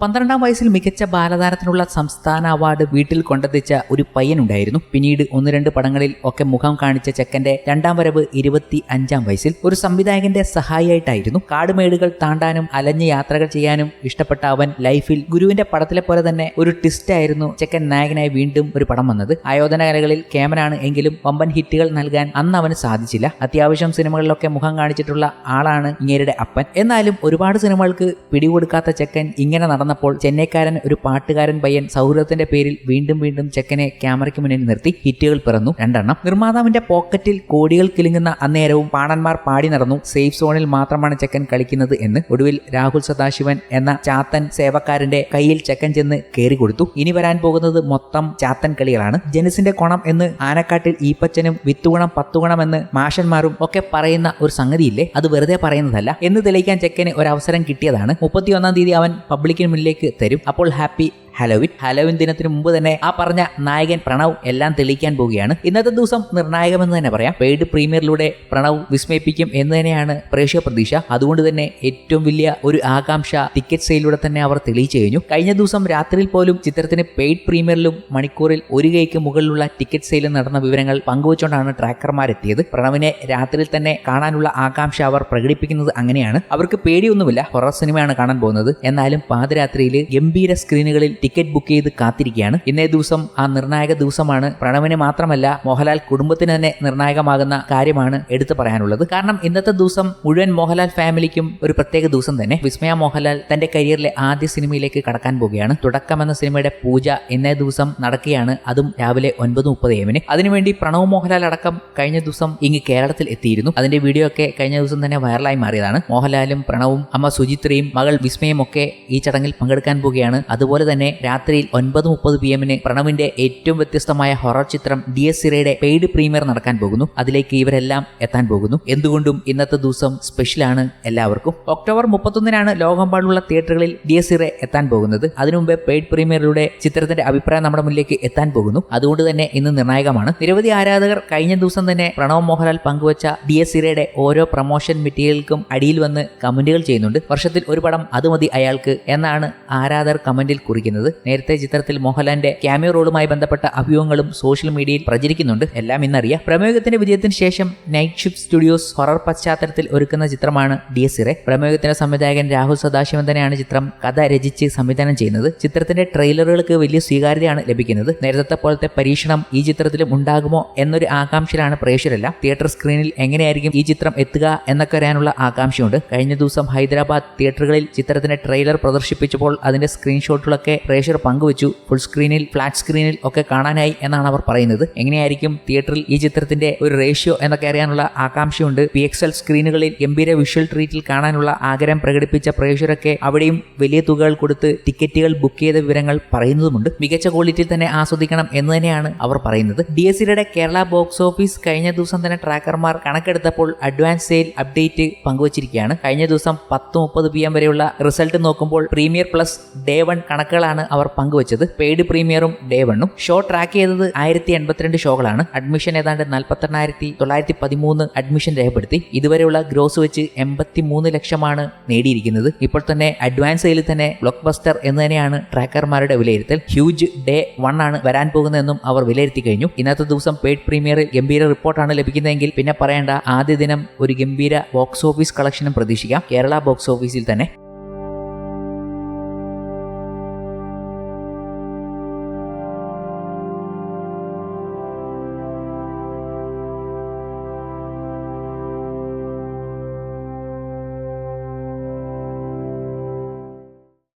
പന്ത്രണ്ടാം വയസ്സിൽ മികച്ച ബാലതാരത്തിനുള്ള സംസ്ഥാന അവാർഡ് വീട്ടിൽ കൊണ്ടെത്തിച്ച ഒരു പയ്യനുണ്ടായിരുന്നു. പിന്നീട് ഒന്ന് രണ്ട് പടങ്ങളിൽ ഒക്കെ മുഖം കാണിച്ച ചെക്കന്റെ രണ്ടാം വരവ് ഇരുപത്തി അഞ്ചാം വയസ്സിൽ ഒരു സംവിധായകന്റെ സഹായിയായിട്ടായിരുന്നു. കാടുമേടുകൾ താണ്ടാനും അലഞ്ഞ് യാത്രകൾ ചെയ്യാനും ഇഷ്ടപ്പെട്ട അവൻ ലൈഫിൽ ഗുരുവിന്റെ പടത്തിലെ പോലെ തന്നെ ഒരു ട്വിസ്റ്റ് ആയിരുന്നു ചെക്കൻ നായകനായി വീണ്ടും ഒരു പടം വന്നത്. ആയോധന കലകളിൽ ക്യാമറാണ് എങ്കിലും വമ്പൻ ഹിറ്റുകൾ നൽകാൻ അന്ന് അവന് സാധിച്ചില്ല. അത്യാവശ്യം സിനിമകളിലൊക്കെ മുഖം കാണിച്ചിട്ടുള്ള ആളാണ് ഇങ്ങേരുടെ അപ്പൻ. എന്നാലും ഒരുപാട് സിനിമകൾക്ക് പിടികൊടുക്കാത്ത ചെക്കൻ ഇങ്ങനെ നടന്നപ്പോൾ ചെന്നൈക്കാരൻ ഒരു പാട്ടുകാരൻ പയ്യൻ സൗഹൃദത്തിന്റെ പേരിൽ വീണ്ടും വീണ്ടും ചെക്കനെ ക്യാമറയ്ക്ക് മുന്നിൽ നിർത്തി ഹിറ്റുകൾ പിറന്നു. രണ്ടെണ്ണം. നിർമ്മാതാവിന്റെ പോക്കറ്റിൽ കോടികൾ കിലുങ്ങുന്ന അന്നേരവും പാണന്മാർ പാടി നടന്നു. സേഫ് സോണിൽ മാത്രമാണ് ചെക്കൻ കളിക്കുന്നത് എന്ന് ഒടുവിൽ രാഹുൽ സദാശിവൻ എന്ന ചാത്തൻ സേവക്കാരന്റെ കയ്യിൽ ചെക്കൻ ചെന്ന് കയറി കൊടുത്തു. ഇനി വരാൻ പോകുന്നത് മൊത്തം ചാത്തൻ കളികളാണ്. ജനസിന്റെ കൊണം എന്ന് ആനക്കാട്ടിൽ ഈപ്പച്ചനും വിത്തുഗുണം പത്തുഗുണം എന്ന് മാഷന്മാരും ഒക്കെ പറയുന്ന ഒരു സംഗതിയില്ലേ? അത് വെറുതെ പറയുന്നതല്ല. എന്ന് തെളിയിക്കാൻ ചെക്കന് ഒരു അവസരം കിട്ടിയതാണ്. മുപ്പത്തിയൊന്നാം തീയതി അവൻ പബ്ലിക്കിന് മുന്നിലേക്ക് തരും. അപ്പോൾ ഹാപ്പി ഹലോവിൻ ഹലോവിൻ ദിനത്തിന് മുമ്പ് തന്നെ ആ പറഞ്ഞ നായകൻ പ്രണവ് എല്ലാം തെളിയിക്കാൻ പോവുകയാണ്. ഇന്നത്തെ ദിവസം നിർണായകമെന്ന് തന്നെ പറയാം. പെയ്ഡ് പ്രീമിയറിലൂടെ പ്രണവ് വിസ്മയിപ്പിക്കും എന്ന് തന്നെയാണ് പ്രേക്ഷക പ്രതീക്ഷ. അതുകൊണ്ട് തന്നെ ഏറ്റവും വലിയ ഒരു ആകാംക്ഷ ടിക്കറ്റ് സെയിലൂടെ തന്നെ അവർ തെളിയിച്ചു കഴിഞ്ഞു. കഴിഞ്ഞ ദിവസം രാത്രിയിൽ പോലും ചിത്രത്തിന് പെയ്ഡ് പ്രീമിയറിലും മണിക്കൂറിൽ ഒരു കൈക്ക് മുകളിലുള്ള ടിക്കറ്റ് സെയിൽ നടന്ന വിവരങ്ങൾ പങ്കുവച്ചുകൊണ്ടാണ് ട്രാക്കർമാർ എത്തിയത് പ്രണവിനെ രാത്രിയിൽ തന്നെ കാണാനുള്ള ആകാംക്ഷ അവർ പ്രകടിപ്പിക്കുന്നത് അങ്ങനെയാണ്. അവർക്ക് പേടിയൊന്നുമില്ല. ഹൊറർ സിനിമയാണ് കാണാൻ പോകുന്നത്. എന്നാലും പാതിരാത്രിയിൽ ഗംഭീര സ്ക്രീനുകളിൽ ടിക്കറ്റ് ബുക്ക് ചെയ്ത് കാത്തിരിക്കുകയാണ്. ഇന്നേ ദിവസം ആ നിർണായക ദിവസമാണ്. പ്രണവിന് മാത്രമല്ല മോഹൻലാൽ കുടുംബത്തിന് തന്നെ നിർണായകമാകുന്ന കാര്യമാണ് എടുത്തു പറയാനുള്ളത്. കാരണം ഇന്നത്തെ ദിവസം മുഴുവൻ മോഹൻലാൽ ഫാമിലിക്കും ഒരു പ്രത്യേക ദിവസം തന്നെ. വിസ്മയ മോഹൻലാൽ തന്റെ കരിയറിലെ ആദ്യ സിനിമയിലേക്ക് കടക്കാൻ പോവുകയാണ്. തുടക്കം എന്ന സിനിമയുടെ പൂജ ഇന്നേ ദിവസം നടക്കുകയാണ്. അതും രാവിലെ ഒൻപത് മുപ്പത് എമ്മിന് അതിനുവേണ്ടി പ്രണവ് മോഹൻലാൽ അടക്കം കഴിഞ്ഞ ദിവസം ഇങ്ങ് കേരളത്തിൽ എത്തിയിരുന്നു. അതിന്റെ വീഡിയോ ഒക്കെ കഴിഞ്ഞ ദിവസം തന്നെ വൈറലായി മാറിയതാണ്. മോഹൻലാലും പ്രണവും അമ്മ സുചിത്രയും മകൾ വിസ്മയും ഒക്കെ ഈ ചടങ്ങിൽ പങ്കെടുക്കാൻ പോവുകയാണ്. അതുപോലെ തന്നെ രാത്രിയിൽ ഒൻപത് മുപ്പത് പി എമ്മിന് പ്രണവിന്റെ ഏറ്റവും വ്യത്യസ്തമായ ഹൊറർ ചിത്രം ഡി എസ് സിറയുടെ പെയ്ഡ് പ്രീമിയർ നടക്കാൻ പോകുന്നു. അതിലേക്ക് ഇവരെല്ലാം എത്താൻ പോകുന്നു. എന്തുകൊണ്ടും ഇന്നത്തെ ദിവസം സ്പെഷ്യലാണ് എല്ലാവർക്കും. ഒക്ടോബർ മുപ്പത്തൊന്നിനാണ് ലോകമെമ്പാടുള്ള തിയേറ്ററുകളിൽ ഡി എസ് സിറെ എത്താൻ പോകുന്നത്. അതിനു മുമ്പേ പെയ്ഡ് പ്രീമിയറിലൂടെ ചിത്രത്തിന്റെ അഭിപ്രായം നമ്മുടെ മുന്നിലേക്ക് എത്താൻ പോകുന്നു. അതുകൊണ്ട് തന്നെ ഇന്ന് നിർണായകമാണ്. നിരവധി ആരാധകർ കഴിഞ്ഞ ദിവസം തന്നെ പ്രണവ് മോഹൻലാൽ പങ്കുവച്ച ഡി എസ് സിറയുടെ ഓരോ പ്രൊമോഷൻ മെറ്റീരിയൽക്കും അടിയിൽ വന്ന് കമന്റുകൾ ചെയ്യുന്നുണ്ട്. വർഷത്തിൽ ഒരു പടം അത് മതി അയാൾക്ക് എന്നാണ് ആരാധകർ കമന്റിൽ കുറിക്കുന്നത്. നേരത്തെ ചിത്രത്തിൽ മോഹൻലാലിന്റെ ക്യാമിയോ റോളുമായി ബന്ധപ്പെട്ട അഭ്യൂഹങ്ങളും സോഷ്യൽ മീഡിയയിൽ പ്രചരിക്കുന്നുണ്ട്. എല്ലാം ഇന്നറിയാം. പ്രമേഹത്തിന്റെ വിജയത്തിന് ശേഷം നൈറ്റ് ഷിഫ്റ്റ് സ്റ്റുഡിയോസ് ഹൊറർ പശ്ചാത്തലത്തിൽ ഒരുക്കുന്ന ചിത്രമാണ് ഡി എസ് ഇറെ പ്രമേഹത്തിന്റെ സംവിധായകൻ രാഹുൽ സദാശിവൻ തന്നെയാണ് ചിത്രം കഥ രചിച്ച് സംവിധാനം ചെയ്യുന്നത്. ചിത്രത്തിന്റെ ട്രെയിലറുകൾക്ക് വലിയ സ്വീകാര്യതയാണ് ലഭിക്കുന്നത്. നേരത്തെ പോലത്തെ പരീക്ഷണം ഈ ചിത്രത്തിലും ഉണ്ടാകുമോ എന്നൊരു ആകാംക്ഷയിലാണ് പ്രേക്ഷകരെല്ലാം. തിയേറ്റർ സ്ക്രീനിൽ എങ്ങനെയായിരിക്കും ഈ ചിത്രം എത്തുക എന്നൊക്കെ അറിയാനുള്ള ആകാംക്ഷയുണ്ട്. കഴിഞ്ഞ ദിവസം ഹൈദരാബാദ് തിയേറ്ററുകളിൽ ചിത്രത്തിന്റെ ട്രെയിലർ പ്രദർശിപ്പിച്ചപ്പോൾ അതിന്റെ സ്ക്രീൻഷോട്ടുകളൊക്കെ പ്രേക്ഷകർ പങ്കുവച്ചു. ഫുൾ സ്ക്രീനിൽ ഫ്ലാറ്റ് സ്ക്രീനിൽ ഒക്കെ കാണാനായി എന്നാണ് അവർ പറയുന്നത്. എങ്ങനെയായിരിക്കും തിയേറ്ററിൽ ഈ ചിത്രത്തിന്റെ ഒരു റേഷ്യോ എന്നൊക്കെ അറിയാനുള്ള ആകാംക്ഷയുണ്ട്. പി എക്സ് എൽ സ്ക്രീനുകളിൽ ഗംഭീര വിഷ്വൽ ട്രീറ്റിൽ കാണാനുള്ള ആഗ്രഹം പ്രകടിപ്പിച്ച പ്രേക്ഷകരൊക്കെ അവിടെയും വലിയ തുകകൾ കൊടുത്ത് ടിക്കറ്റുകൾ ബുക്ക് ചെയ്ത വിവരങ്ങൾ പറയുന്നതുമുണ്ട്. മികച്ച ക്വാളിറ്റിയിൽ തന്നെ ആസ്വദിക്കണം എന്ന് തന്നെയാണ് അവർ പറയുന്നത്. ഡി എസ് സിയുടെ കേരള ബോക്സ് ഓഫീസ് കഴിഞ്ഞ ദിവസം തന്നെ ട്രാക്കർമാർ കണക്കെടുത്തപ്പോൾ അഡ്വാൻസ് സെയിൽ അപ്ഡേറ്റ് പങ്കുവച്ചിരിക്കുകയാണ്. കഴിഞ്ഞ ദിവസം പത്ത് മുപ്പത് പി എം വരെയുള്ള റിസൾട്ട് നോക്കുമ്പോൾ പ്രീമിയർ പ്ലസ് ഡേ വൺ കണക്കുകളാണ് അവർ പങ്കുവച്ചത്. പെയ്ഡ് പ്രീമിയറും ഡേ വണ്ണും ഷോ ട്രാക്ക് ചെയ്തത് ആയിരത്തി എൺപത്തിരണ്ട് ഷോകളാണ് അഡ്മിഷൻ ഏതാണ്ട് നാൽപ്പത്തെണ്ണായിരത്തി തൊള്ളായിരത്തി പതിമൂന്ന് അഡ്മിഷൻ രേഖപ്പെടുത്തി. ഇതുവരെയുള്ള ഗ്രോസ് വെച്ച് എൺപത്തി മൂന്ന് ലക്ഷമാണ് നേടിയിരിക്കുന്നത്. ഇപ്പോൾ തന്നെ അഡ്വാൻസ് സെയിലിൽ തന്നെ ബ്ലോക്ക് ബസ്റ്റർ എന്ന് തന്നെയാണ് ട്രാക്കർമാരുടെ വിലയിരുത്തൽ. ഹ്യൂജ് ഡേ വൺ ആണ് വരാൻ പോകുന്നതെന്നും അവർ വിലയിരുത്തി കഴിഞ്ഞു. ഇന്നത്തെ ദിവസം പെയ്ഡ് പ്രീമിയറിൽ ഗംഭീര റിപ്പോർട്ടാണ് ലഭിക്കുന്നതെങ്കിൽ പിന്നെ പറയേണ്ട ആദ്യ ദിനം ഒരു ഗംഭീര ബോക്സ് ഓഫീസ് കളക്ഷനും പ്രതീക്ഷിക്കാം. കേരള ബോക്സ് ഓഫീസിൽ തന്നെ